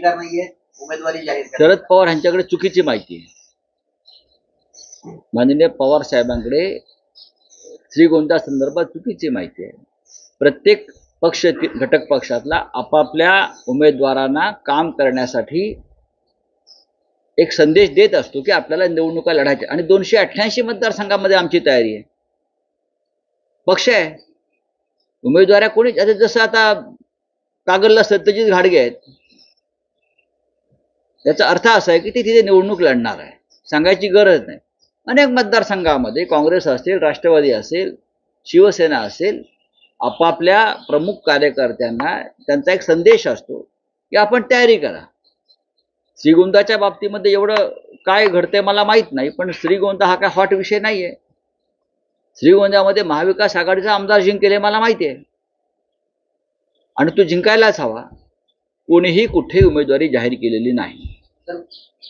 अधिकार नाहीये उमेदवारी जाहीर शरद पवार यांच्याकडे चुकीची माहिती आहे. माननीय पवार साहेबांकडे श्रीगोंदा संदर्भात चुकीची माहिती आहे. प्रत्येक पक्ष घटक पक्षातला आपापल्या उमेदवारांना काम करण्यासाठी एक संदेश देत असतो की आपल्याला निवडणुका लढायच्या आणि दोनशे अठ्ठ्याऐंशी मतदारसंघामध्ये आमची तयारी आहे. पक्ष आहे. उमेदवार कोणी आता जसं आता कागलला सत्यजित घाडगे आहेत. याचा अर्थ असा आहे की ते तिथे निवडणूक लढणार आहे. सांगायची गरज नाही. अनेक मतदारसंघामध्ये काँग्रेस असेल राष्ट्रवादी असेल शिवसेना असेल आपापल्या प्रमुख कार्यकर्त्यांना त्यांचा एक संदेश असतो की आपण तयारी करा. श्रीगोंदाच्या बाबतीमध्ये एवढं काय घडतंय मला माहीत नाही पण श्रीगोंदा हा काय हॉट विषय नाही आहे श्रीगोंद्यामध्ये महाविकास आघाडीचा आमदार जिंकले मला माहिती आहे. आणि तो जिंकायलाच हवा. कोणीही कुठेही उमेदवारी जाहीर केलेली नाही.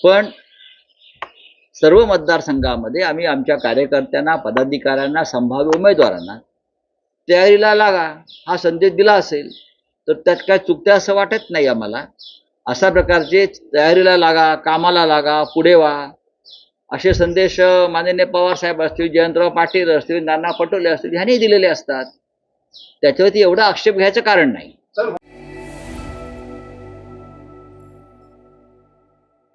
पण सर्व मतदारसंघामध्ये आम्ही आमच्या कार्यकर्त्यांना पदाधिकाऱ्यांना संभाव्य उमेदवारांना तयारीला लागा हा संदेश दिला असेल तर त्यात काय चुकत्या असं वाटत नाही आम्हाला. अशा प्रकारचे तयारीला लागा कामाला लागा पुढे व्हा असे संदेश माननीय पवार साहेब असतील जयंतराव पाटील असतील नाना पटोले असतील ह्यांनी दिलेले असतात. त्याच्यावरती एवढा आक्षेप घ्यायचं कारण नाही. सर